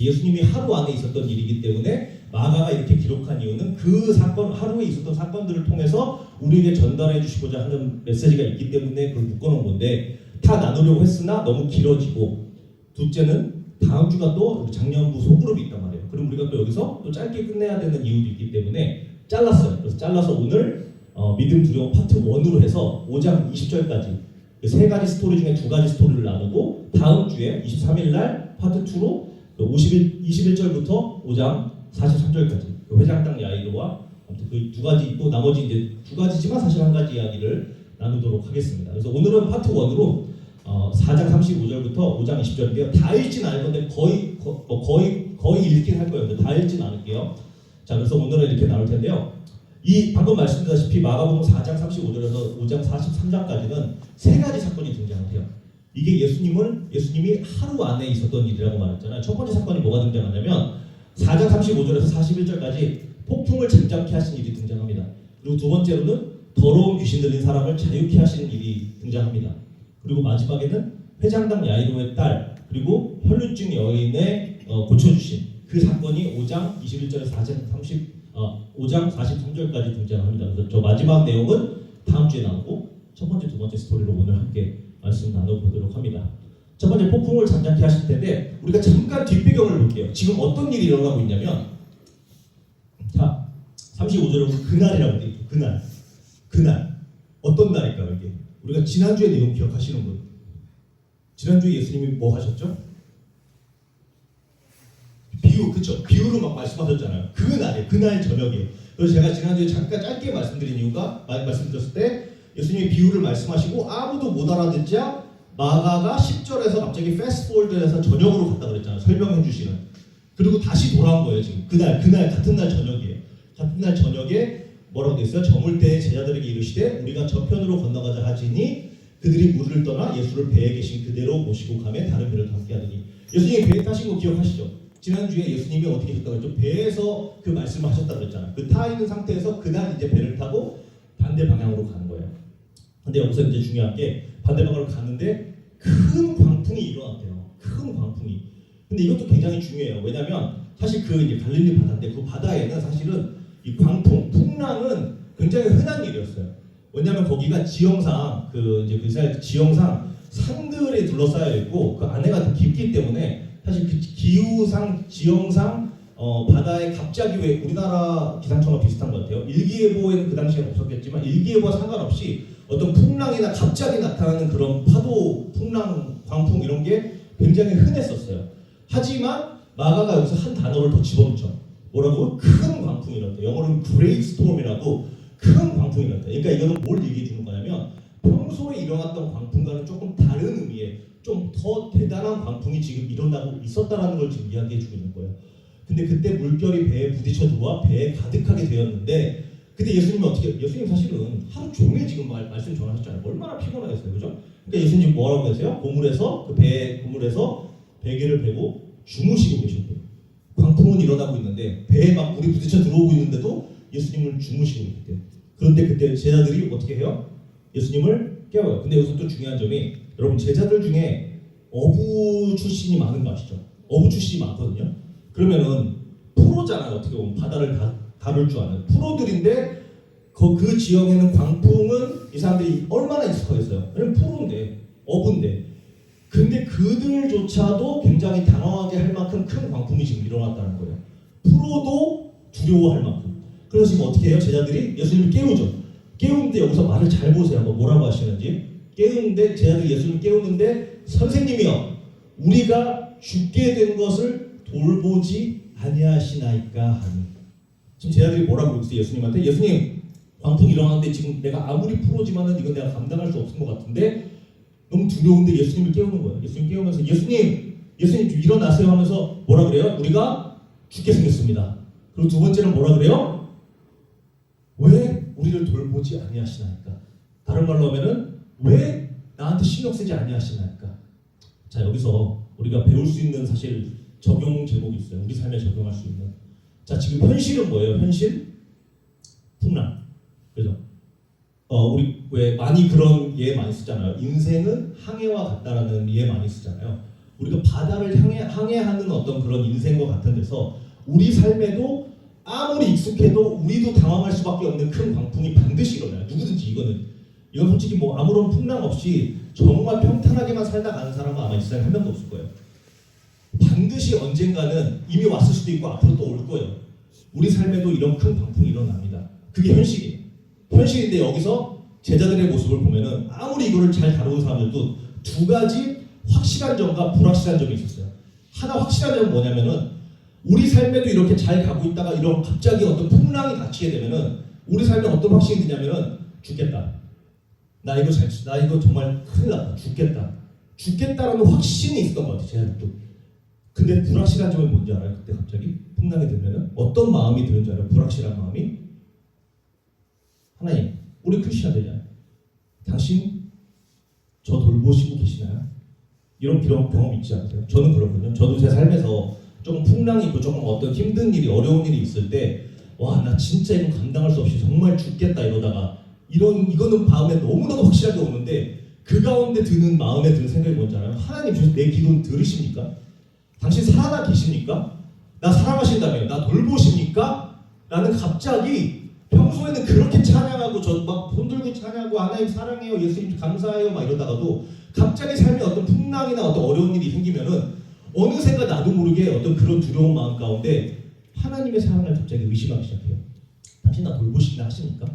예수님이 하루 안에 있었던 일이기 때문에 마가가 이렇게 기록한 이유는 그 사건 하루에 있었던 사건들을 통해서 우리에게 전달해 주시고자 하는 메시지가 있기 때문에 그걸 묶어놓은 건데 다 나누려고 했으나 너무 길어지고 둘째는 다음 주가 또 작년부 소그룹이 있단 말이에요. 그럼 우리가 또 여기서 또 짧게 끝내야 되는 이유도 있기 때문에 잘랐어요. 그래서 잘라서 오늘 어, 믿음 두려움 파트 1으로 해서 5장 20절까지 그 세 가지 스토리 중에 두 가지 스토리를 나누고 다음 주에 23일 날 파트 2로 51, 21절부터 5장 43절까지 그 회장당 야이로와 아무튼 그 두 가지 또 나머지 이제 두 가지지만 사실 한 가지 이야기를 나누도록 하겠습니다. 그래서 오늘은 파트 1으로 어, 4장 35절부터 5장 20절인데요. 다 읽진 않을 건데 거의 거, 어, 거의 거의 읽긴 할 거예요. 다 읽진 않을게요. 자, 그래서 오늘은 이렇게 나눌 텐데요. 이 방금 말씀드렸다시피 마가복음 4장 35절에서 5장 43장까지는 세 가지 사건이 등장해요. 이게 예수님을 예수님이 하루 안에 있었던 일이라고 말했잖아요. 첫 번째 사건이 뭐가 등장하냐면 4장 35절에서 41절까지 폭풍을 잠잠케 하신 일이 등장합니다. 그리고 두 번째로는 더러운 귀신 들린 사람을 자유케 하시는 일이 등장합니다. 그리고 마지막에는 회장당 야이로의 딸 그리고 혈류증 여인의 어, 고쳐주신 그 사건이 5장 21절에서 4장 30 어, 5장 43절까지 등장합니다. 그래서 저 마지막 내용은 다음 주에 나오고 첫 번째 두 번째 스토리로 오늘 함께 말씀 나눠보도록 합니다. 첫 번째 폭풍을 잠잠케 하실 텐데 우리가 잠깐 뒷배경을 볼게요. 지금 어떤 일이 일어나고 있냐면 자 35절은 그날이라고 돼 있죠. 그날 그날 어떤 날일까요 이게? 우리가 지난주에 내용 기억하시는 분 지난주에 예수님이 뭐 하셨죠? 비유 그쵸 비유로 막 말씀하셨잖아요 그날에 그날 저녁에 그래서 제가 지난주에 잠깐 짧게 말씀드린 이유가 말- 말씀드렸을 때 예수님이 비유를 말씀하시고 아무도 못 알아듣자 마가가 10절에서 갑자기 패스트폴드해서 저녁으로 갔다 그랬잖아요 설명해 주시는 그리고 다시 돌아온 거예요 지금 그날 그날 같은 날 저녁이에요 같은 날 저녁에 뭐라고 돼 있어요 저물 때 제자들에게 이르시되 우리가 저편으로 건너가자 하지니 그들이 물을 떠나 예수를 배에 계신 그대로 모시고 가매 다른 배를 함께 하더니 예수님이 배에 타신 거 기억하시죠? 지난주에 예수님이 어떻게 하셨다고 했죠? 배에서 그 말씀을 하셨다고 그랬잖아요. 그 타 있는 상태에서 그날 이제 배를 타고 반대 방향으로 가는 거예요. 근데 여기서 이제 중요한 게 반대 방향으로 가는데 큰 광풍이 일어났대요. 큰 광풍이. 근데 이것도 굉장히 중요해요. 왜냐하면 사실 그 이제 갈릴리 바다인데 그 바다에는 사실은 이 광풍, 풍랑은 굉장히 흔한 일이었어요. 왜냐하면 거기가 지형상 그 이제 그 지형상 산들에 둘러싸여 있고 그 안에가 더 깊기 때문에 사실 그 기후상 지형상 어, 바다에 갑자기 왜 우리나라 기상청과 비슷한 것 같아요. 일기예보에는 그 당시에 없었겠지만 일기예보와 상관없이 어떤 풍랑이나 갑자기 나타나는 그런 파도, 풍랑, 광풍 이런 게 굉장히 흔했었어요. 하지만 마가가 여기서 한 단어를 더 집어넣죠. 뭐라고? 큰 광풍이란다. 영어로는 그레이트 스톰이라고 큰 광풍이란다. 그러니까 이거는 뭘 얘기해 주는 거냐면 평소에 일어났던 광풍과는 조금 다른 의미의 좀 더 대단한 광풍이 지금 일어나고 있었다라는 걸 지금 이야기해 주고 있는 거예요. 근데 그때 물결이 배에 부딪혀 들어와 배에 가득하게 되었는데 그때 예수님이 어떻게 예수님 사실은 하루 종일 지금 말, 말씀 전하셨잖아요. 얼마나 피곤하겠어요, 그죠? 그러니까 예수님 뭐라고 계세요? 고물에서 그 배 고물에서 베개를 베고 주무시고 계셨대요. 광풍은 일어나고 있는데 배에 막 물이 부딪혀 들어오고 있는데도 예수님을 주무시고 계셨대요. 그런데 그때 제자들이 어떻게 해요? 예수님을 깨워요. 근데 여기서 또 중요한 점이 여러분 제자들 중에 어부 출신이 많은 거 아시죠? 어부 출신이 많거든요. 그러면은 프로잖아요. 어떻게 보면 바다를 다 다룰 줄 아는 프로들인데 그, 그 지역에는 광풍은 이 사람들이 얼마나 익숙하겠어요? 왜냐면 프로인데 어부인데 근데 그들조차도 굉장히 당황하게 할 만큼 큰 광풍이 지금 일어났다는 거예요. 프로도 두려워할 만큼. 그래서 지금 어떻게 해요? 제자들이 예수님을 깨우죠. 깨우는데 여기서 말을 잘 보세요. 뭐 뭐라고 하시는지. 깨우는데 제자들이 예수님을 깨우는데 선생님이요. 우리가 죽게 된 것을 돌보지 아니하시나이까 하니. 지금 제자들이 뭐라고 그랬어요? 예수님한테 예수님 광풍이 일어나는데 지금 내가 아무리 프로지만은 이건 내가 감당할 수 없을 것 같은데 너무 두려운데 예수님을 깨우는 거예요. 예수님 깨우면서 예수님, 예수님 좀 일어나세요 하면서 뭐라 그래요? 우리가 죽게 생겼습니다. 그리고 두 번째는 뭐라 그래요? 왜 우리를 돌보지 아니하시나이까? 다른 말로 하면은 왜 나한테 신경 쓰지 아니하시나이까? 자 여기서 우리가 배울 수 있는 사실 적용 제목이 있어요. 우리 삶에 적용할 수 있는. 자 지금 현실은 뭐예요? 현실? 풍랑. 그죠? 어, 우리 왜 많이 그런 예 많이 쓰잖아요. 인생은 항해와 같다라는 예 많이 쓰잖아요. 우리가 바다를 향해 항해하는 어떤 그런 인생과 같은 데서 우리 삶에도 아무리 익숙해도 우리도 당황할 수밖에 없는 큰 광풍이 반드시 일어나요. 누구든지 이거는 이건 솔직히 뭐 아무런 풍랑 없이 정말 평탄하게만 살다 가는 사람은 아마 이 세상에 한 명도 없을 거예요. 반드시 언젠가는 이미 왔을 수도 있고 앞으로 또 올 거예요. 우리 삶에도 이런 큰 광풍이 일어납니다. 그게 현실이에요. 현실인데 여기서 제자들의 모습을 보면은 아무리 이거를 잘 다루는 사람들도 두 가지 확실한 점과 불확실한 점이 있었어요. 하나 확실한 점은 뭐냐면은 우리 삶에도 이렇게 잘 가고 있다가 이런 갑자기 어떤 풍랑이 닥치게 되면은 우리 삶에 어떤 확신이 드냐면은 죽겠다. 나 이거 잘, 나 이거 정말 큰일 났다. 죽겠다. 죽겠다라는 확신이 있었던 것 같아요. 제자들도. 근데 불확실한 점은 뭔지 알아요? 그때 갑자기 풍랑이 들면은 어떤 마음이 드는지 알아요? 불확실한 마음이 하나님, 우리 크리스천들이잖아요. 당신 저 돌보시고 계시나요? 이런 그런 경험 있지 않으세요? 저는 그렇거든요. 저도 제 삶에서 조금 풍랑이 있고 조금 어떤 힘든 일이 어려운 일이 있을 때 와 나 진짜 이거 감당할 수 없이 정말 죽겠다 이러다가 이런 이거는 마음에 너무나도 확실하게 오는데 그 가운데 드는 마음에 드는 생각이 뭔지 알아요? 하나님 주신 내 기도는 들으십니까? 당신 살아나 계십니까? 나 사랑하신다며 나 돌보십니까? 나는 갑자기 평소에는 그렇게 찬양하고 저막 손 들고 찬양하고 하나님 사랑해요 예수님 감사해요 막 이러다가도 갑자기 삶에 어떤 풍랑이나 어떤 어려운 일이 생기면은 어느샌가 나도 모르게 어떤 그런 두려운 마음 가운데 하나님의 사랑을 갑자기 의심하기 시작해요. 당신 나 돌보시나 하십니까?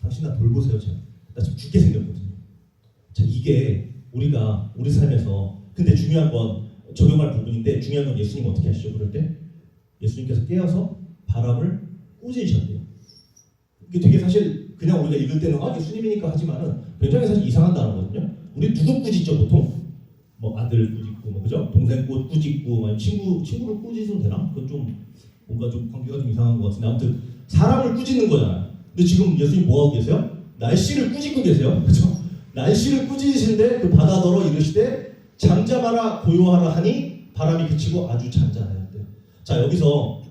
당신 나 돌보세요 제가. 나 지금 죽게 생겼거든요. 자 이게 우리가 우리 삶에서 근데 중요한 건 적용할 부분인데 중요한 건 예수님 어떻게 하시죠 그럴 때? 예수님께서 깨어서 바람을 꾸짖으셨대요. 이게 되게 사실 그냥 우리가 읽을 때는 아 예수님이니까 하지만은 굉장히 사실 이상한 단어거든요. 우리 누구 꾸짖죠 보통? 뭐 아들 꾸짖고 뭐 그죠? 동생 꾸- 꾸짖고 뭐 친구 친구를 꾸짖으면 되나? 그건 좀 뭔가 좀 관계가 좀 이상한 것 같은데 아무튼 사람을 꾸짖는 거잖아요. 근데 지금 예수님 뭐 하고 계세요? 날씨를 꾸짖고 계세요. 그죠? 날씨를 꾸짖으시는데 그 바다더러 이르시되 잠잠하라 고요하라 하니 바람이 그치고 아주 잔잔하였대요. 자 여기서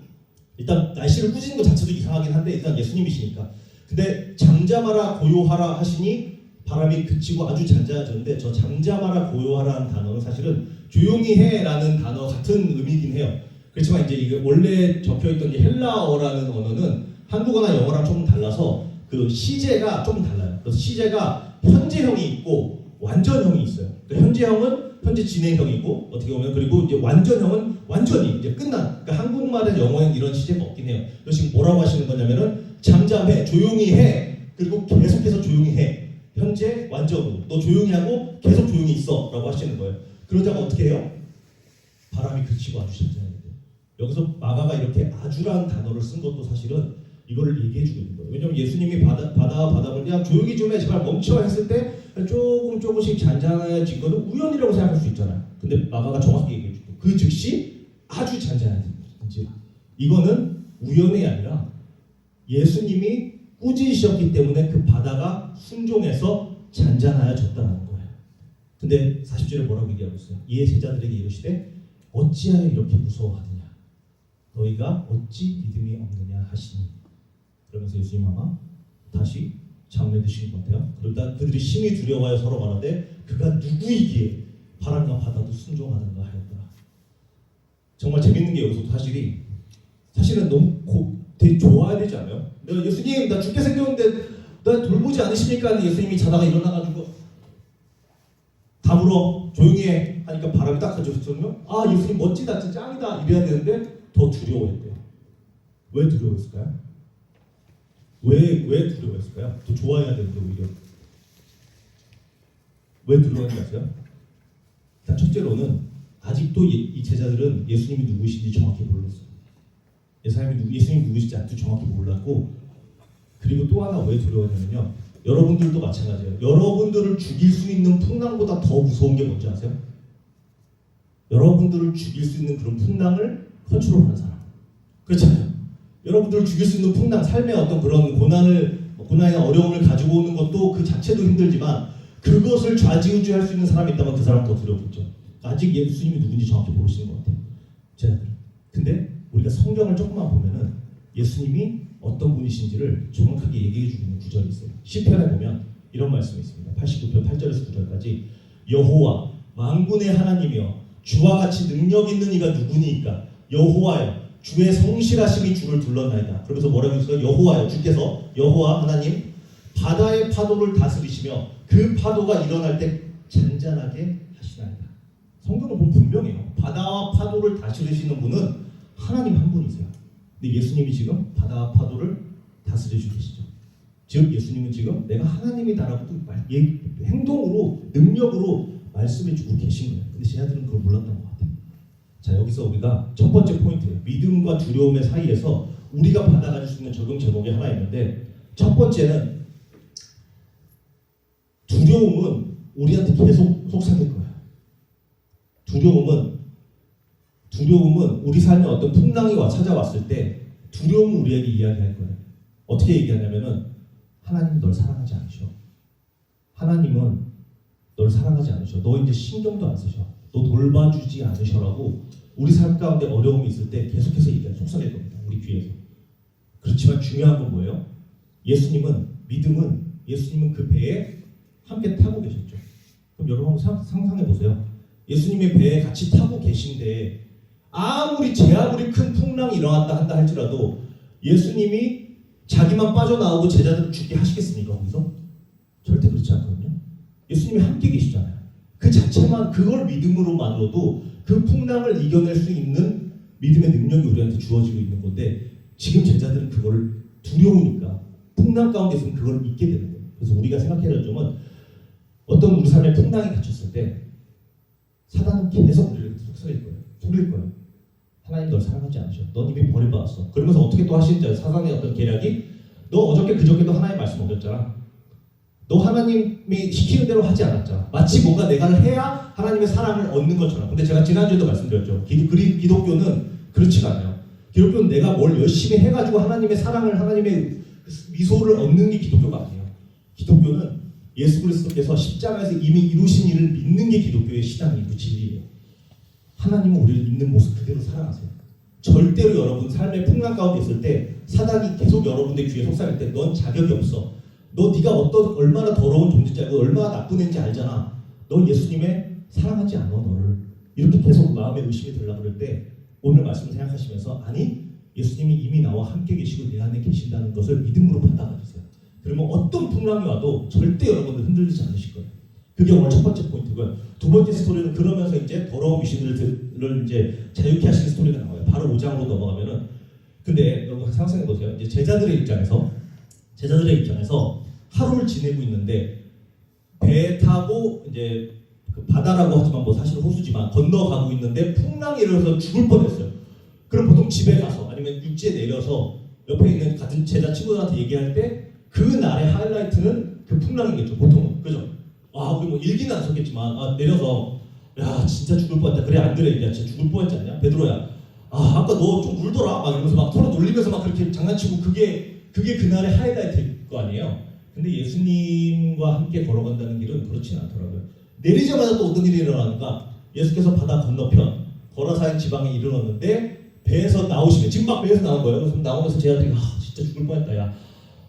일단 날씨를 꾸짖는 것 자체도 이상하긴 한데 일단 예수님이시니까. 근데 잠잠하라 고요하라 하시니 바람이 그치고 아주 잔잔해졌는데 저 잠잠하라 고요하라는 단어는 사실은 조용히 해라는 단어 같은 의미긴 해요. 그렇지만 이제 이게 원래 적혀 있던 이 헬라어라는 언어는 한국어나 영어랑 조금 달라서 그 시제가 조금 달라요. 그래서 시제가 현재형이 있고 완전형이 있어요. 그러니까 현재형은 현재 진행형이고 어떻게 보면 그리고 이제 완전형은 완전히 이제 끝난. 그러니까 한국말은 영어엔 이런 시제가 없긴 해요. 지금 뭐라고 하시는 거냐면은 잠잠해, 조용히 해, 그리고 계속해서 조용히 해. 현재 완전으로 너 조용히 하고 계속 조용히 있어라고 하시는 거예요. 그러다가 어떻게 해요? 바람이 그치고 아주 잔잔해요. 여기서 마가가 이렇게 아주라는 단어를 쓴 것도 사실은 이거를 얘기해주고 있는 거예요. 왜냐면 예수님이 바다, 바다와 바다를 야 조용히 좀 해, 제발 멈춰 했을 때 조금 조금씩 잔잔해진 거는 우연이라고 생각할 수 있잖아요. 근데 마가가 정확히 얘기해주고 그 즉시 아주 잔잔해진지 이거는 우연이 아니라 예수님이 꾸짖으셨기 때문에 그 바다가 순종해서 잔잔하여졌다는 거예요. 근데 40절에 뭐라고 얘기하고 있어요? 이에 제자들에게 이르시되 어찌하여 이렇게 무서워하느냐 너희가 어찌 믿음이 없느냐 하시니 그러면서 예수님 아마 다시 잠에 드신 것 같아요. 그러다 그들이 심히 두려워하여 서로 말하되 그가 누구이기에 바람과 바다도 순종하는가 하였더라. 정말 재밌는 게 여기서 사실이 사실은 너무 고, 되게 좋아야 되지 않아요? 내가 예수님 나 죽게 생겼는데 나 돌보지 않으십니까? 예수님이 자다가 일어나가지고 다 물어 조용히 해 하니까 바람이 딱 가져오면 아 예수님 멋지다 진짜 짱이다 이래야 되는데 더 두려워했대요. 왜 두려워했을까요? 왜, 왜 두려워했을까요? 더 좋아해야 되는데 오히려 왜 두려워했는지 아세요? 일단 첫째로는 아직도 이, 이 제자들은 예수님이 누구신지 정확히 몰랐어요. 예수님이, 누구, 예수님이 누구신지 아직도 정확히 몰랐고 그리고 또 하나 왜 두려워하냐면요. 여러분들도 마찬가지예요. 여러분들을 죽일 수 있는 풍랑보다 더 무서운 게 뭔지 아세요? 여러분들을 죽일 수 있는 그런 풍랑을 컨트롤하는 사람. 그렇잖아요. 여러분들을 죽일 수 있는 풍랑, 삶의 어떤 그런 고난을 고난이나 어려움을 가지고 오는 것도 그 자체도 힘들지만 그것을 좌지우지할 수 있는 사람이 있다면 그 사람 더 두렵겠죠. 아직 예수님이 누군지 정확히 모르시는 것 같아요. 제자들. 근데 우리가 성경을 조금만 보면은 예수님이 어떤 분이신지를 정확하게 얘기해 주고 있는 구절이 있어요. 시편에 보면 이런 말씀이 있습니다. 89편 8절에서 9절까지 여호와 만군의 하나님이여 주와 같이 능력 있는 이가 누구니까 여호와여 주의 성실하심이 주를 둘렀나이다. 그러면서 뭐라고 했어요? 여호와여 주께서 여호와 하나님 바다의 파도를 다스리시며 그 파도가 일어날 때 잔잔하게 하시나이다. 성경을 보면 분명해요. 바다와 파도를 다스리시는 분은 하나님 한 분이세요. 근데 예수님이 지금 바다와 파도를 다스려주고 계시죠. 즉 예수님은 지금 내가 하나님이다라고 말- 얘기- 행동으로 능력으로 말씀해주고 계신 거예요. 근데 제자들은 그걸 몰랐던 것 같아요. 자 여기서 우리가 첫 번째 포인트예요. 믿음과 두려움의 사이에서 우리가 받아가질 수 있는 적용 제목이 하나 있는데 첫 번째는 두려움은 우리한테 계속 속삭일 거예요. 두려움은 두려움은 우리 삶에 어떤 풍랑이 와 찾아왔을 때 두려움은 우리에게 이야기할 거예요. 어떻게 얘기하냐면은 하나님이 널 사랑하지 않으셔. 하나님은 널 사랑하지 않으셔. 너 이제 신경도 안 쓰셔. 너 돌봐주지 않으셔라고 우리 삶 가운데 어려움이 있을 때 계속해서 얘기해 속삭일 겁니다. 우리 귀에서. 그렇지만 중요한 건 뭐예요? 예수님은 믿음은 예수님은 그 배에 함께 타고 계셨죠. 그럼 여러분 상상해 보세요. 예수님의 배에 같이 타고 계신데 아무리 제 아무리 큰 풍랑이 일어났다 한다 할지라도 예수님이 자기만 빠져나오고 제자들을 죽게 하시겠습니까 거기서? 절대 그렇지 않거든요. 예수님이 함께 계시잖아요. 그 자체만 그걸 믿음으로만으로도 그 풍랑을 이겨낼 수 있는 믿음의 능력이 우리한테 주어지고 있는 건데 지금 제자들은 그걸 두려우니까 풍랑 가운데서는 그걸 잊게 되는 거예요. 그래서 우리가 생각해야 될 점은 어떤 우리 삶에 풍랑이 닥쳤을 때 사단은 계속 우리를 속삭일 거예요. 속일 거예요. 하나님 널 사랑하지 않으셔. 넌 이미 버림받았어. 그러면서 어떻게 또 하시는지 사단의 어떤 계략이 너 어저께 그저께도 하나님 말씀 어겼잖아. 너 하나님 이 시키는 대로 하지 않았잖아. 마치 뭔가 내가 해야 하나님의 사랑을 얻는 것처럼. 근데 제가 지난주에도 말씀드렸죠. 기, 그리, 기독교는 그렇지가 않아요. 기독교는 내가 뭘 열심히 해가지고 하나님의 사랑을 하나님의 미소를 얻는 게 기독교가 아니에요. 기독교는 예수 그리스도께서 십자가에서 이미 이루신 일을 믿는 게 기독교의 신앙이고 진리예요. 하나님은 우리를 있는 모습 그대로 사랑하세요. 절대로 여러분 삶의 풍랑 가운데 있을 때 사단이 계속 여러분들 귀에 속삭일 때 넌 자격이 없어. 너 네가 어떤 얼마나 더러운 존재인지 알고 얼마나 나쁜 애인지 알잖아. 넌 예수님의 사랑하지 않아 너를. 이렇게 계속 마음에 의심이 들라 그럴 때 오늘 말씀 생각하시면서 아니 예수님이 이미 나와 함께 계시고 내 안에 계신다는 것을 믿음으로 받아가주세요. 그러면 어떤 풍랑이 와도 절대 여러분들 흔들리지 않으실 거예요. 그게 오늘 첫 번째 포인트고요. 두 번째 스토리는 그러면서 이제 더러운 귀신들을 이제 자유케 하시는 스토리가 나와요. 바로 5장으로 넘어가면은 근데 여러분 상상해 보세요. 이제 제자들의 입장에서 제자들의 입장에서 하루를 지내고 있는데 배 타고 이제 그 바다라고 하지만 뭐 사실 호수지만 건너가고 있는데 풍랑이 일어나서 죽을 뻔했어요. 그럼 보통 집에 가서 아니면 육지에 내려서 옆에 있는 같은 제자 친구들한테 얘기할 때 그 날의 하이라이트는 그 풍랑이겠죠. 보통은 그죠? 와 우리 뭐 일기는 안 썼겠지만 아, 내려서 야 진짜 죽을 뻔했다. 그래 안 그래? 야 진짜 죽을 뻔했지 않냐? 베드로야. 아 아까 너 좀 울더라. 막 이러면서 막 서로 놀리면서 막 그렇게 장난치고 그게 그게 그날의 하이라이트일 거 아니에요. 근데 예수님과 함께 걸어간다는 길은 그렇진 않더라고요. 내리자마자 또 어떤 일이 일어나니까 예수께서 바다 건너편 거라사인 지방에 이르렀는데 배에서 나오시면 지금 막 배에서 나온 거예요. 그래서 나오면서 제자들이 아 진짜 죽을 뻔했다 야.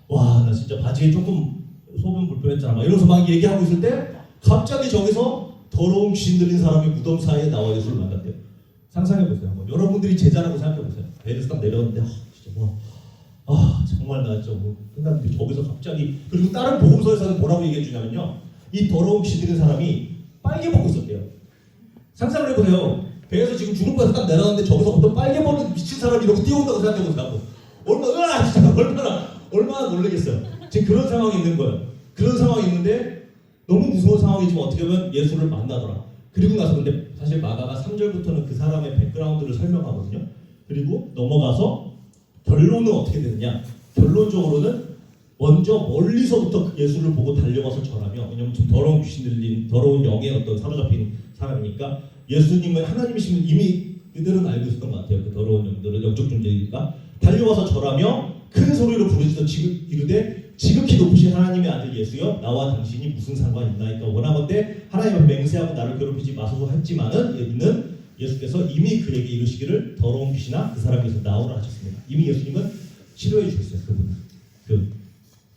와 나 진짜 바지에 조금 소변 불편했잖아. 막 이러면서 막 얘기하고 있을 때 갑자기 저기서 더러운 귀신 들린 사람이 무덤 사이에 나와 예수를 만났대요. 상상해 보세요. 한번. 여러분들이 제자라고 생각해 보세요. 배에서 딱 내려갔는데 아, 진짜 뭐. 아 정말 나 진짜 뭐 끝났는데 저기서 갑자기 그리고 다른 보험서에서는 뭐라고 얘기해 주냐면요 이 더러운 들린 사람이 빨개 벗고 있었대요 상상을 해보세요 배에서 지금 죽을 뻔해서 딱 내려갔는데 저기서 어떤 빨개 벗은 미친 사람이 이러고 뛰어온다고 생각해 보세요 얼마나 으아 진짜 얼마나 얼마나 놀라겠어요 지금 그런 상황이 있는 거예요 그런 상황이 있는데 너무 무서운 상황이지만 어떻게 보면 예수를 만나더라 그리고 나서 근데 사실 마가가 3절부터는 그 사람의 백그라운드를 설명하거든요 그리고 넘어가서 결론은 어떻게 되느냐? 결론적으로는 먼저 멀리서부터 그 예수를 보고 달려와서 절하며 왜냐면 좀 더러운 귀신 들린 더러운 영에 어떤 사로잡힌 사람이니까 예수님은 하나님이시면 이미 그들은 알고 있었던 것 같아요. 그 더러운 영들은 영적 존재이니까 달려와서 절하며 큰 소리로 부르짖어 지극 이르되 지극히 높으신 하나님의 아들 예수여 나와 당신이 무슨 상관이 있나이까 원하건대 하나님 맹세하고 나를 괴롭히지 마소서 했지만은 이는 예수께서 이미 그에게 이르시기를 더러운 귀신아 그 사람에서 나오라 하셨습니다. 이미 예수님은 치료해 주셨어요. 그분을. 그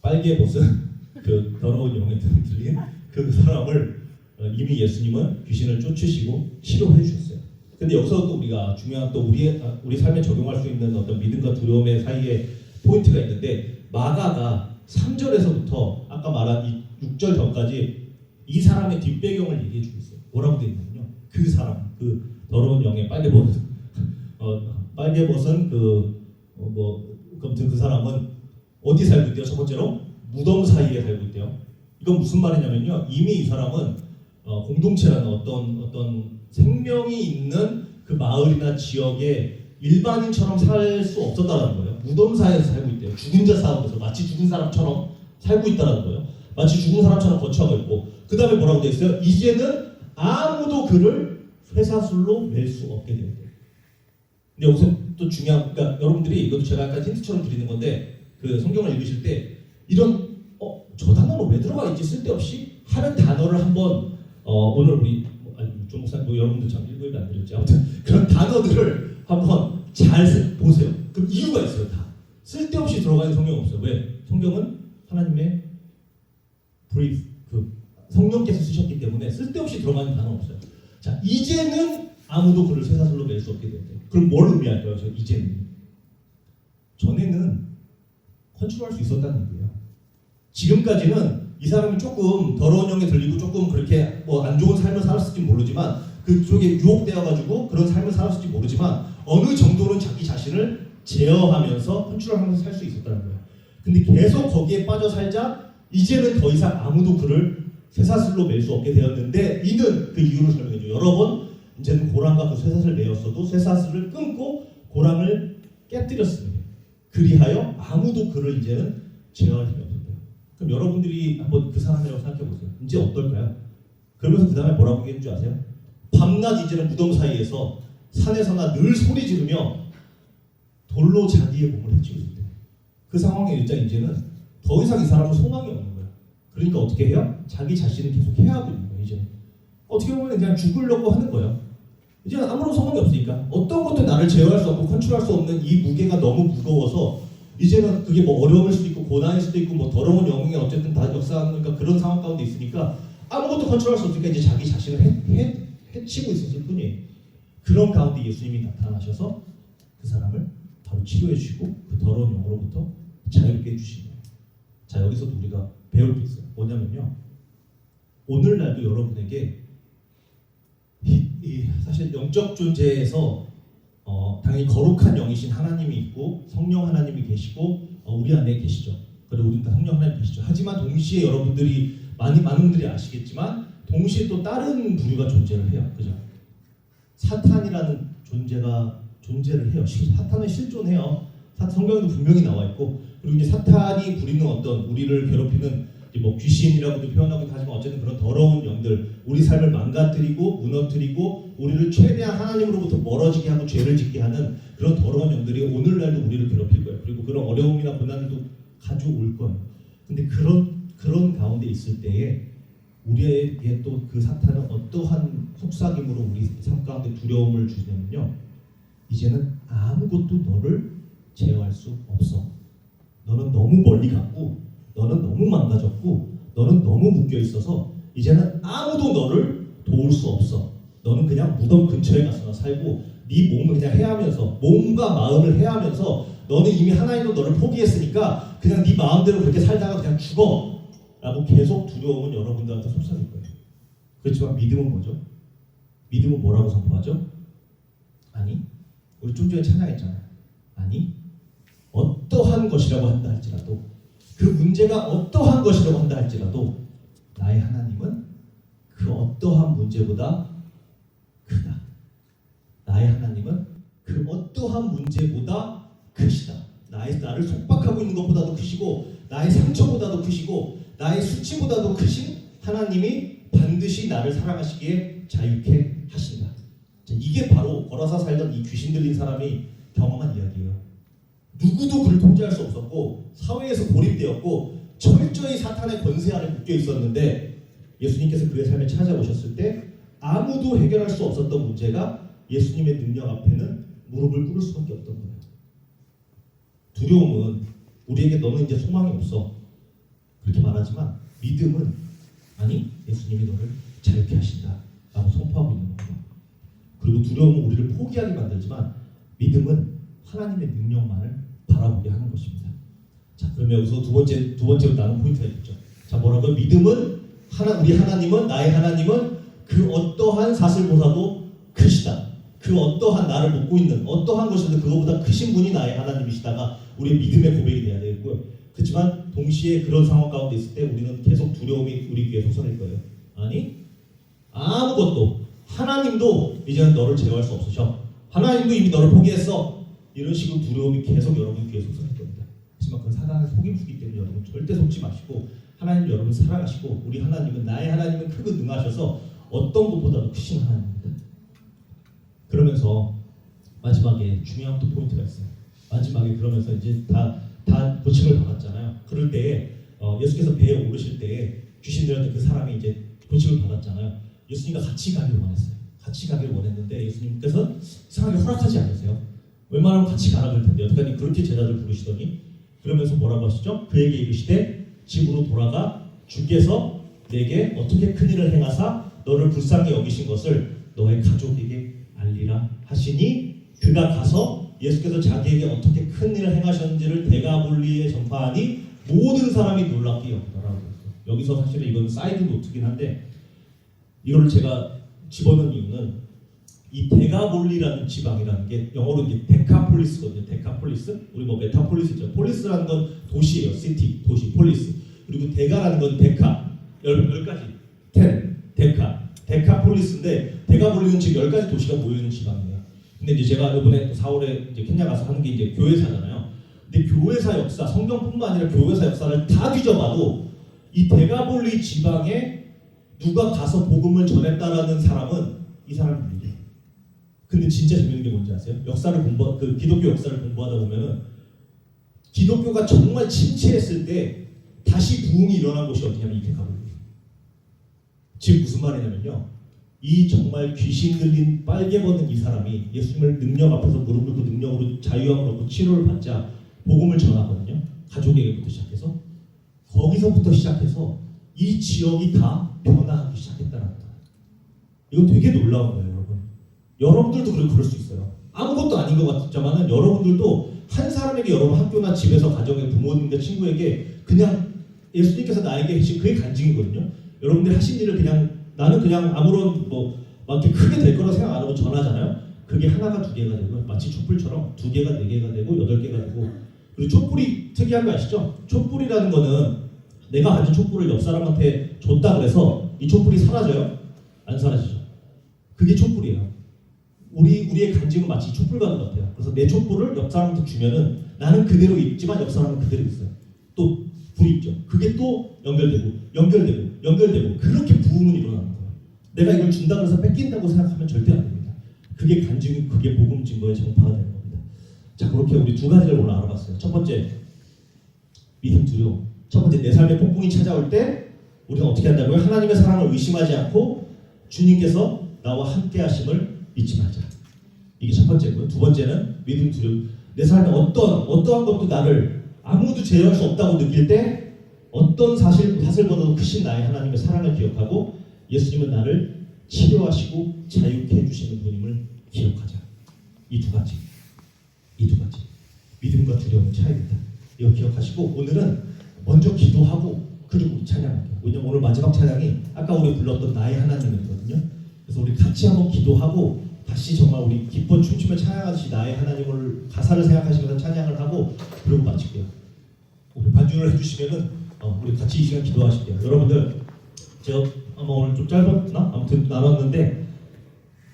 빨개 벗은 그 더러운 영에 들린 그 사람을 어, 이미 예수님은 귀신을 쫓으시고 치료해 주셨어요. 근데 여기서 또 우리가 중요한 또 우리의 아, 우리 삶에 적용할 수 있는 어떤 믿음과 두려움의 사이에 포인트가 있는데 마가가 3절에서부터 아까 말한 이 6절 전까지 이 사람의 뒷배경을 얘기해 주고 있어요. 뭐라고 되어 있냐면요. 그 사람, 그 더러운 영의 빨개벗은 어, 빨개벗은 그뭐 아무튼 그 사람은 어디 살고 있대요? 첫 번째로 무덤 사이에 살고 있대요. 이건 무슨 말이냐면요. 이미 이 사람은 어, 공동체라는 어떤 어떤 생명이 있는 그 마을이나 지역에 일반인처럼 살 수 없었다는 거예요. 무덤 사이에서 살고 있대요. 죽은 자 싸움에서 마치 죽은 사람처럼 살고 있다는 거예요. 마치 죽은 사람처럼 거처하고 있고 그 다음에 뭐라고 돼 있어요? 이제는 아무도 그를 쇠사슬로 맬 수 없게 된대요. 근데 여기서 또 중요한 그러니까 여러분들이 이것도 제가 약간 힌트처럼 드리는 건데 그 성경을 읽으실 때 이런 어 저 단어는 왜 들어가 있지 쓸데없이 하는 단어를 한번 어 오늘 우리 뭐, 아니 종 목사 뭐 여러분들 참 일부일도 안 드렸지 아무튼 그런 단어들을 한번 잘 쓰- 보세요. 그럼 이유가 있어요 다 쓸데없이 들어가 있는 성경 없어요. 왜? 성경은 하나님의 브리프 그 성령께서 쓰셨기 때문에 쓸데없이 들어가는 단어 없어요. 자 이제는 아무도 그를 쇠사슬로 낼 수 없게 됐대요. 그럼 뭘 의미할까요? 저 이제는 전에는 컨트롤할 수 있었다는 얘기예요. 지금까지는 이 사람이 조금 더러운 영에 들리고 조금 그렇게 뭐 안 좋은 삶을 살았을지 모르지만 그쪽에 유혹되어 가지고 그런 삶을 살았을지 모르지만 어느 정도는 자기 자신을 제어하면서 컨트롤하면서 살 수 있었다는 거예요. 근데 계속 거기에 빠져 살자 이제는 더 이상 아무도 그를 쇠사슬로 맬 수 없게 되었는데 이는 그 이유를 설명해줘. 여러 번 이제는 고랑과 그 쇠사슬을 매었어도 쇠사슬을 끊고 고랑을 깨뜨렸습니다. 그리하여 아무도 그를 이제는 제어할 힘이 없었대요. 그럼 여러분들이 한번 그 사람이라고 생각해 보세요. 이제 어떨까요? 그러면서 그 다음에 뭐라고 얘기했는 줄 아세요? 밤낮 이제는 무덤 사이에서 산에서나 늘 소리 지르며 돌로 자기의 몸을 해치고 있대요. 그 상황에 일단 이제는 더 이상 이 사람은 소망이 없는 거예요. 그러니까 어떻게 해요? 자기 자신을 계속 해하고 있는 거예요. 이제 어떻게 보면 그냥 죽으려고 하는 거예요. 이제 아무런 소망이 없으니까 어떤 것도 나를 제어할 수 없고 컨트롤할 수 없는 이 무게가 너무 무거워서 이제는 그게 뭐 어려움일 수도 있고 고난일 수도 있고 뭐 더러운 영웅이 어쨌든 다 역사하니까 그런 상황 가운데 있으니까 아무것도 컨트롤할 수 없으니까 이제 자기 자신을 해, 해, 해치고 있었을 뿐이에요. 그런 가운데 예수님이 나타나셔서 그 사람을 바로 치료해 주시고 그 더러운 영으로부터 자유롭게 해주신 거예요. 자 여기서도 우리가 배울 게 있어요. 뭐냐면요. 오늘날도 여러분에게 이, 이 사실 영적 존재에서 어, 당연히 거룩한 영이신 하나님이 있고 성령 하나님이 계시고 어, 우리 안에 계시죠. 그리고 우리는 다 성령 하나님 계시죠. 하지만 동시에 여러분들이 많이 많은 분들이 아시겠지만 동시에 또 다른 부류가 존재를 해요. 그죠? 사탄이라는 존재가 존재를 해요. 실- 사탄은 실존해요. 사- 성경에도 분명히 나와 있고 그리고 이제 사탄이 부리는 어떤 우리를 괴롭히는 뭐 귀신이라고도 표현하기도 하지만 어쨌든 그런 더러운 영들 우리 삶을 망가뜨리고 무너뜨리고 우리를 최대한 하나님으로부터 멀어지게 하고 죄를 짓게 하는 그런 더러운 영들이 오늘날도 우리를 괴롭힐 거예요. 그리고 그런 어려움이나 고난도 가져올 거예요. 근데 그런 그런 가운데 있을 때에 우리에게 또 그 사탄은 어떠한 속삭임으로 우리 삶 가운데 두려움을 주냐면요. 이제는 아무것도 너를 제어할 수 없어. 너는 너무 멀리 갔고, 너는 너무 망가졌고, 너는 너무 묶여 있어서 이제는 아무도 너를 도울 수 없어. 너는 그냥 무덤 근처에 가서 살고, 네 몸을 그냥 해하면서 몸과 마음을 해하면서 너는 이미 하나님도 너를 포기했으니까 그냥 네 마음대로 그렇게 살다가 그냥 죽어. 라고 계속 두려움은 여러분들한테 속삭일 거예요. 그렇지만 믿음은 뭐죠? 믿음은 뭐라고 선포하죠? 아니, 우리 좀 전에 찬양했잖아요. 아니, 어떠한 것이라고 한다 할지라도 그 문제가 어떠한 것이라고 한다 할지라도 나의 하나님은 그 어떠한 문제보다 크다. 나의 하나님은 그 어떠한 문제보다 크시다. 나의 나를 속박하고 있는 것보다도 크시고 나의 상처보다도 크시고 나의 수치보다도 크신 하나님이 반드시 나를 사랑하시기에 자유케 하신다. 자, 이게 바로 걸어서 살던 이 귀신 들린 사람이 경험한 이야기예요. 누구도 그를 통제할 수 없었고 사회에서 고립되었고 철저히 사탄의 권세 아래 묶여 있었는데 예수님께서 그의 삶에 찾아오셨을 때 아무도 해결할 수 없었던 문제가 예수님의 능력 앞에는 무릎을 꿇을 수밖에 없던 거예요. 두려움은 우리에게 너는 이제 소망이 없어 그렇게 말하지만 믿음은 아니 예수님이 너를 자유케 하신다 라고 선포하고 있는 겁니다. 그리고 두려움은 우리를 포기하게 만들지만 믿음은 하나님의 능력만을 바라보게 하는 것입니다. 자, 그러면 여기서 두 번째 두 번째로 나눈 포인트가 있죠. 자, 뭐라고? 믿음은 하나 우리 하나님은 나의 하나님은 그 어떠한 사슬보다도 크시다. 그 어떠한 나를 먹고 있는 어떠한 것이든 그거보다 크신 분이 나의 하나님이시다가 우리의 믿음의 고백이 돼야 되고요. 그렇지만 동시에 그런 상황 가운데 있을 때 우리는 계속 두려움이 우리 귀에 솟아날 거예요. 아니 아무것도 하나님도 이제는 너를 제어할 수 없으셔. 하나님도 이미 너를 포기했어. 이런 식으로 두려움이 계속 여러분 귀에 솟아날 겁니다. 하지만 그건 사단의 속임수기 때문에 여러분 절대 속지 마시고 하나님 여러분 사랑하시고 우리 하나님은 나의 하나님은 크고 능하셔서 어떤 것보다도 크신 하나님입니다. 그러면서 마지막에 중요한 또 포인트가 있어요. 마지막에 그러면서 이제 다, 다 고침을 받았잖아요. 그럴 때에 어, 예수께서 배에 오르실 때에 귀신들한테 그 사람이 이제 고침을 받았잖아요. 예수님과 같이 가기를 원했어요. 같이 가기를 원했는데 예수님께서 이상하게 허락하지 않으세요. 웬만하면 같이 가라 그럴 텐데 어떡하니 그렇게 제자들 부르시더니 그러면서 뭐라고 하시죠? 그에게 이르시되 집으로 돌아가 주께서 내게 어떻게 큰 일을 행하사 너를 불쌍히 여기신 것을 너의 가족에게 알리라 하시니 그가 가서 예수께서 자기에게 어떻게 큰 일을 행하셨는지를 대가볼리에 전파하니 모든 사람이 놀랍게 여기더라고 그랬어요. 여기서 사실은 이건 사이드 노트긴 한데 이거를 제가 집어넣은 이유는 이 데가볼리라는 지방이라는 게 영어로 이제 데카폴리스거든요. 데카폴리스. 우리 뭐 메타폴리스 있죠. 폴리스라는 건 도시예요. 시티, 도시, 폴리스. 그리고 데가라는 건 데카. 열, 열 가지. 텐, 데카. 데카폴리스인데 데가볼리는 지금 열 가지 도시가 모여 있는 지방이에요. 근데 이제 제가 이번에 4월에 이제 케냐 가서 하는 게 이제 교회사잖아요. 근데 교회사 역사, 성경뿐만 아니라 교회사 역사를 다 뒤져봐도 이 데가볼리 지방에 누가 가서 복음을 전했다라는 사람은 이 사람이 유일해요. 근데 진짜 재밌는 게 뭔지 아세요? 역사를 공부, 그 기독교 역사를 공부하다 보면은 기독교가 정말 침체했을 때 다시 부흥이 일어난 곳이 어디냐면 이 데가볼리 지금 무슨 말이냐면요. 이 정말 귀신 들린 빨개 벗는 이 사람이 예수님을 능력 앞에서 무릎 꿇고 능력으로 자유함을 얻고 치료를 받자 복음을 전하거든요. 가족에게부터 시작해서 거기서부터 시작해서 이 지역이 다 변화하기 시작했다는 거예요. 이거 되게 놀라운 거예요, 여러분. 여러분들도 그럴 그럴 수 있어요. 아무것도 아닌 것 같지만은 여러분들도 한 사람에게 여러분 학교나 집에서 가정에 부모님과 친구에게 그냥 예수님께서 나에게 해주신 그게 간증이거든요. 여러분들 하신 일을 그냥 나는 그냥 아무런 뭐 이렇게 크게 될 거라 생각 안 하고 전하잖아요. 그게 하나가 두 개가 되고 마치 촛불처럼 두 개가 네 개가 되고 여덟 개가 되고 그리고 촛불이 특이한 거 아시죠? 촛불이라는 거는 내가 가진 촛불을 옆 사람한테 줬다 그래서 이 촛불이 사라져요? 안 사라지죠. 그게 촛불이에요. 우리 우리의 간증은 마치 촛불과 같아요. 그래서 내 촛불을 옆 사람한테 주면은 나는 그대로 있지만 옆 사람은 그대로 있어요. 또 불이 있죠. 그게 또 연결되고 연결되고 연결되고 그렇게 부흥은 일어나는 거예요. 내가 이걸 준다 그래서 뺏긴다고 생각하면 절대 안 됩니다. 그게 간증이 그게 복음 증거의 정파가 되는 겁니다. 자 그렇게 우리 두 가지를 오늘 알아봤어요. 첫 번째 믿음 두려움. 첫 번째 내 삶에 폭풍이 찾아올 때 우리는 어떻게 한다고요? 하나님의 사랑을 의심하지 않고 주님께서 나와 함께 하심을 잊지 말자. 이게 첫 번째고요. 두 번째는 믿음 두려움. 내 삶에 어떤 어떠한 것도 나를 아무도 제어할 수 없다고 느낄 때 어떤 사실 사실보다도 크신 나의 하나님의 사랑을 기억하고 예수님은 나를 치료하시고 자유케 해주시는 분임을 기억하자. 이 두 가지. 이 두 가지. 믿음과 두려움의 차이입니다. 이거 기억하시고 오늘은 먼저 기도하고 그리고 찬양할게요. 왜냐면 오늘 마지막 찬양이 아까 우리 불렀던 나의 하나님이거든요. 그래서 우리 같이 한번 기도하고 다시 정말 우리 기뻐 춤추며 찬양하듯이 나의 하나님을 가사를 생각하시면서 찬양을 하고 그리고 마칠게요. 우리 반주를 해주시면은 어, 우리 같이 이 시간 기도하실게요. 여러분들 제가 아마 오늘 좀 짧았나 아무튼 나눴는데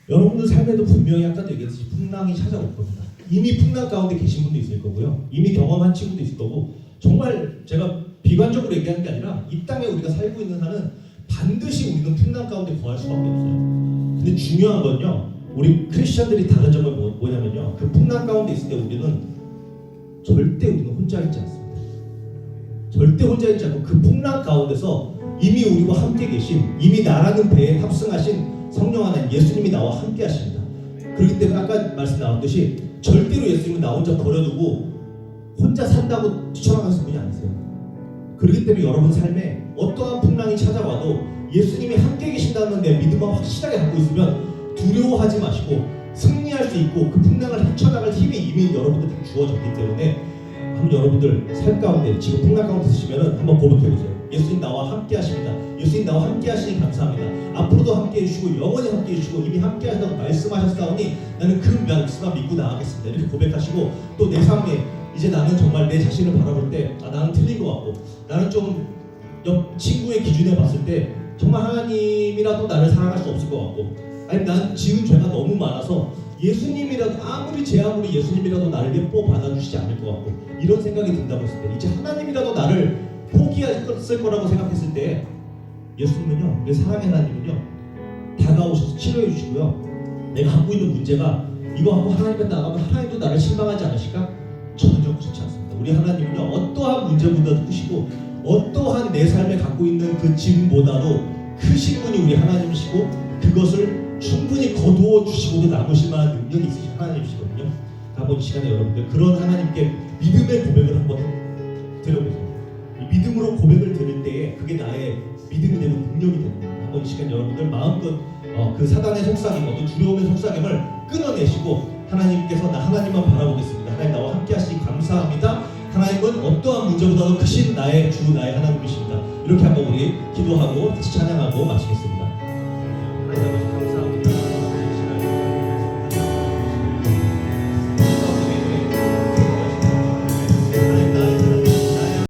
여러분들 삶에도 분명히 아까도 얘기했듯이 풍랑이 찾아올 겁니다. 이미 풍랑 가운데 계신 분도 있을 거고요. 이미 경험한 친구도 있을 거고 정말 제가 비관적으로 얘기하는 게 아니라 이 땅에 우리가 살고 있는 한은 반드시 우리는 풍랑 가운데 거할 수밖에 없어요. 근데 중요한 건요. 우리 크리스천들이 다른 점은 뭐, 뭐냐면요. 그 풍랑 가운데 있을 때 우리는 절대 우리는 혼자 있지 않습니다. 절대 혼자 있지 않고 그 풍랑 가운데서 이미 우리와 함께 계신 이미 나라는 배에 탑승하신 성령 하나님 예수님이 나와 함께 하십니다. 그렇기 때문에 아까 말씀 나왔듯이 절대로 예수님은 나 혼자 버려두고 혼자 산다고 뛰쳐나가신 분이 아니세요. 그렇기 때문에 여러분 삶에 어떠한 풍랑이 찾아와도 예수님이 함께 계신다는 내 믿음을 확실하게 갖고 있으면 두려워하지 마시고 승리할 수 있고 그 풍랑을 헤쳐나갈 힘이 이미 여러분들한테 주어졌기 때문에 한번 여러분들 삶 가운데 지금 풍랑 가운데 있으시면 한번 고백해 보세요. 예수님 나와 함께 하십니다. 예수님 나와 함께 하시니 감사합니다. 앞으로도 함께 해주시고 영원히 함께 해주시고 이미 함께 하신다고 말씀하셨사오니 나는 그 말씀만 믿고 나아가겠습니다. 이렇게 고백하시고 또 내 삶에 이제 나는 정말 내 자신을 바라볼 때 아, 나는 틀린 것 같고 나는 좀 옆 친구의 기준에 봤을 때 정말 하나님이라도 나를 사랑할 수 없을 것 같고 아니 난 지은 죄가 너무 많아서 예수님이라도 아무리 제 아무리 예수님이라도 나를 예뻐 받아주시지 않을 것 같고 이런 생각이 든다고 했을 때 이제 하나님이라도 나를 포기했을 거라고 생각했을 때 예수님은요 내 사랑의 하나님은요 다가오셔서 치료해 주시고요 내가 갖고 있는 문제가 이거 하고 하나님께 나가면 하나님도 나를 실망하지 않으실까? 전혀 그렇지 않습니다 우리 하나님은요 어떠한 문제보다도 크시고 어떠한 내 삶에 갖고 있는 그 짐보다도 크신 분이 우리 하나님이시고 그것을 충분히 거두어 주시고도 남으실 만한 능력이 있으신 하나님이시거든요. 이 시간에 여러분들 그런 하나님께 믿음의 고백을 한번 드려보세요. 이 믿음으로 고백을 드릴 때에 그게 나의 믿음이 되고 능력이 되는 겁니다. 한번 이 시간 여러분들 마음껏 어, 그 사단의 속삭임, 어떤 두려움의 속삭임을 끊어내시고 하나님께서 나 하나님만 바라보겠습니다. 하나님 나와 함께 하시니 감사합니다. 하나님은 어떠한 문제보다도 크신 나의 주 나의 하나님이십니다. 이렇게 한번 우리 기도하고 다시 찬양하고 마치겠습니다.